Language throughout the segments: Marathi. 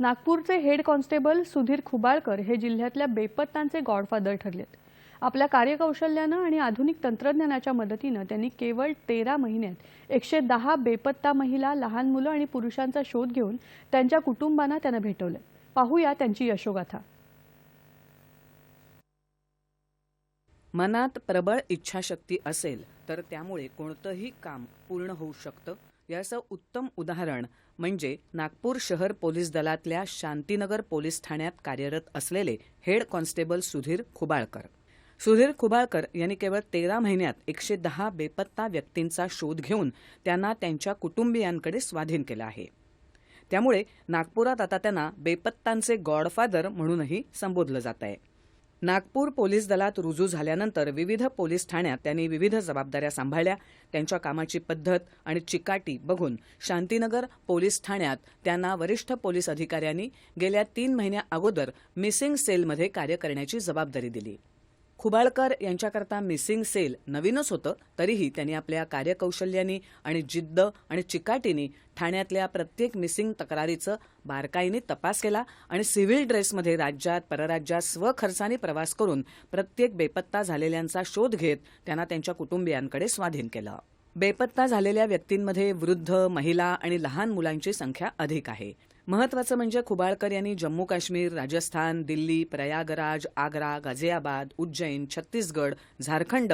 नागपूरचे हेड कॉन्स्टेबल सुधीर खुबाळकर हे जिल्ह्यातल्या बेपत्तांचे गॉडफादर ठरलेत. आपल्या कार्यकौशल्यानं आणि आधुनिक तंत्रज्ञानाच्या मदतीनं त्यांनी केवळ तेरा महिन्यात एकशे दहा बेपत्ता महिला लहान मुलं आणि पुरुषांचा शोध घेऊन त्यांच्या कुटुंबांना त्यांना भेटवलं. पाहूया त्यांची यशोगाथा. मनात प्रबळ इच्छाशक्ती असेल तर त्यामुळे कोणतंही काम पूर्ण होऊ शकतं. याचं उत्तम उदाहरण म्हणजे नागपूर शहर पोलीस दलातल्या शांतीनगर पोलीस ठाण्यात कार्यरत असलेले हेड कॉन्स्टेबल सुधीर खुबाळकर. सुधीर खुबाळकर यांनी केवळ तेरा महिन्यात एकशे दहा बेपत्ता व्यक्तींचा शोध घेऊन त्यांना त्यांच्या कुटुंबियांकडे स्वाधीन केलं आहे. त्यामुळे नागपुरात आता त्यांना बेपत्तांचे गॉडफादर म्हणूनही संबोधलं जात आहे नागपूर पोलीस दलात रुजू झाल्यानंतर विविध पोलीस ठाण्यात त्यांनी विविध जबाबदाऱ्या सांभाळल्या. त्यांच्या कामाची पद्धत आणि चिकाटी बघून शांतीनगर पोलीस ठाण्यात त्यांना वरिष्ठ पोलीस अधिकाऱ्यांनी गेल्या तीन महिन्या अगोदर मिसिंग सेलमध्ये कार्य करण्याची जबाबदारी दिली. खुबाळकर यांच्याकरता मिसिंग सेल नवीनच होतं तरीही त्यांनी आपल्या कार्यकौशल्यानी आणि जिद्द आणि चिकाटीनी ठाण्यातल्या प्रत्येक मिसिंग तक्रारीचं बारकाईने तपास केला आणि सिव्हिल ड्रेसमध्ये राज्यात परराज्यात स्वखर्चाने प्रवास करून प्रत्येक बेपत्ता झालेल्यांचा शोध घेत त्यांना त्यांच्या कुटुंबियांकडे स्वाधीन केलं. बेपत्ता झालेल्या व्यक्तींमध्ये वृद्ध महिला आणि लहान मुलांची संख्या अधिक आहे. महत्वाचं म्हणजे खुबाळकर यांनी जम्मू काश्मीर राजस्थान दिल्ली प्रयागराज आग्रा गाझियाबाद उज्जैन छत्तीसगड झारखंड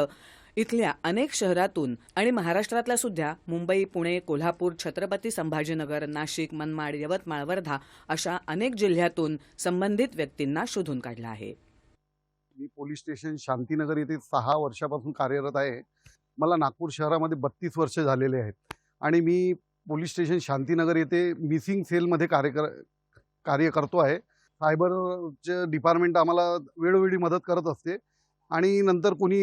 इथल्या अनेक शहरातून आणि महाराष्ट्रातल्या सुद्धा मुंबई पुणे कोल्हापूर छत्रपती संभाजीनगर नाशिक मनमाड यवतमाळ वर्धा अशा अनेक जिल्ह्यातून संबंधित व्यक्तींना शोधून काढला आहे. मी पोलीस स्टेशन शांतीनगर येथे सहा वर्षापासून कार्यरत आहे. मला नागपूर शहरामध्ये बत्तीस वर्ष झालेले आहेत. आणि मी पोलीस स्टेशन शांतीनगर येथे मिसिंग सेलमध्ये कार्य कर कार्य करतो आहे. सायबरचे डिपार्टमेंट आम्हाला वेळोवेळी मदत करत असते. आणि नंतर कोणी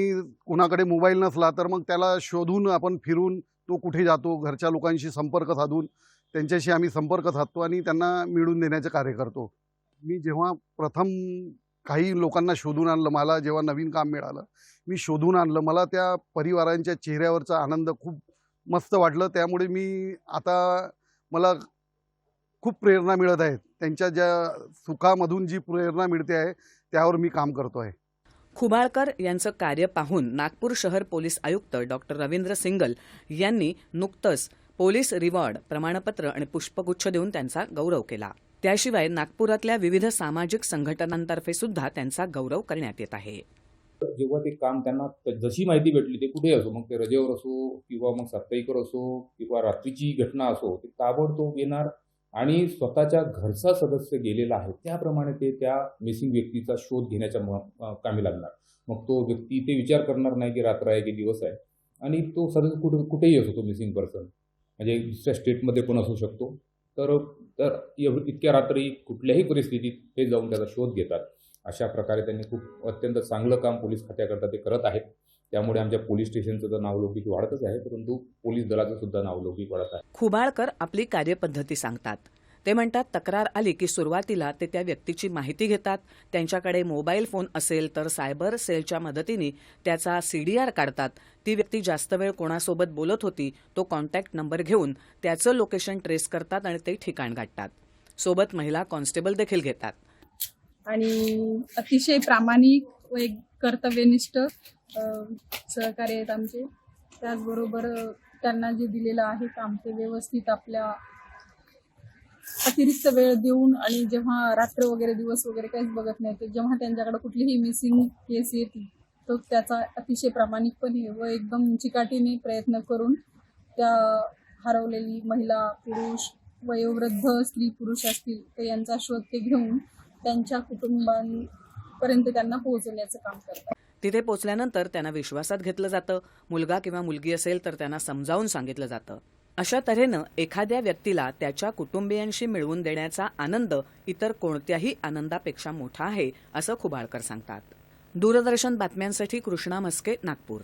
कोणाकडे मोबाईल नसला तर मग त्याला शोधून आपण फिरून तो कुठे जातो घरच्या लोकांशी संपर्क साधून त्यांच्याशी आम्ही संपर्क साधतो आणि त्यांना मिळून देण्याचे कार्य करतो. मी जेव्हा प्रथम काही लोकांना शोधून आणलं मला जेव्हा नवीन काम मिळालं मी शोधून आणलं मला त्या परिवारांच्या चेहऱ्यावरचा आनंद खूप मस्त वाटलं. त्यामुळे मी आता मला खूप प्रेरणा मिळत आहे. त्यांच्या ज्या सुखामधून जी प्रेरणा मिळते आहे त्यावर मी काम करतो आहे. खुबाळकर यांचं कार्य पाहून नागपूर शहर पोलीस आयुक्त डॉक्टर रवींद्र सिंगल यांनी नुकतंच पोलीस रिवॉर्ड प्रमाणपत्र आणि पुष्पगुच्छ देऊन त्यांचा गौरव केला. त्याशिवाय नागपुरातल्या विविध सामाजिक संघटनांतर्फे सुद्धा त्यांचा गौरव करण्यात येत आहे. जेव्हा ते काम त्यांना त- जशी माहिती भेटली ते कुठे असो मग ते रजेवर असो किंवा मग साप्ताहिकवर असो किंवा रात्रीची घटना असो ते ताबडतोब येणार आणि स्वतःच्या घरचा सदस्य गेलेला आहे त्याप्रमाणे ते त्या मिसिंग व्यक्तीचा शोध घेण्याच्या म- कामी लागणार. मग तो व्यक्ती ते विचार करणार नाही की रात्र आहे की दिवस आहे आणि तो सदस्य कुठे कुठेही असो तो मिसिंग पर्सन म्हणजे दुसऱ्या स्टेटमध्ये पण असू शकतो. तर तर एव- इतक्या रात्री कुठल्याही परिस्थितीत ते जाऊन त्याचा शोध घेतात. अशा प्रकारे त्यांनी खूप अत्यंत चांगलं काम पोलीस खात्याकरता ते करत आहेत. त्यामुळे आमच्या पोलीस स्टेशनचं तर नावलौकिक वाढतच आहे परंतु पोलीस दलाचं सुद्धा नावलौकिक वाढत आहे. खुबाळकर आपली कार्यपद्धती सांगतात. ते म्हणतात तक्रार आली की सुरुवातीला ते त्या व्यक्तीची माहिती घेतात. त्यांच्याकडे मोबाईल फोन असेल तर सायबर सेलच्या मदतीने त्याचा सीडीआर काढतात. ती व्यक्ती जास्त वेळ कोणासोबत बोलत होती तो कॉन्टॅक्ट नंबर घेऊन त्याचं लोकेशन ट्रेस करतात आणि ते ठिकाण गाठतात. सोबत महिला कॉन्स्टेबल देखील घेतात. आणि अतिशय प्रामाणिक व एक कर्तव्यनिष्ठ सहकार्य आहेत आमचे. त्याचबरोबर त्यांना जे दिलेलं आहे काम ते व्यवस्थित आपल्या अतिरिक्त वेळ देऊन आणि जेव्हा रात्र वगैरे दिवस वगैरे काहीच बघत नाही ते जेव्हा त्यांच्याकडे कुठलीही मिसिंग केस येते तो त्याचा अतिशय प्रामाणिकपणे व एकदम चिकाटीने प्रयत्न करून त्या हरवलेली महिला पुरुष वयोवृद्ध स्त्री पुरुष असतील तर यांचा शोध ते घेऊन त्यांच्या कुटुंबांपर्यंत त्यांना पोहोचवण्याचं काम करतात. तिथे पोचल्यानंतर त्यांना विश्वासात घेतलं जातं. मुलगा किंवा मुलगी असेल तर त्यांना समजावून सांगितलं जातं. अशा तऱ्हेनं एखाद्या व्यक्तीला त्याच्या कुटुंबियांशी मिळवून देण्याचा आनंद इतर कोणत्याही आनंदापेक्षा मोठा आहे असं खुबाळकर सांगतात. दूरदर्शन बातम्यांसाठी कृष्णा मस्के नागपूर.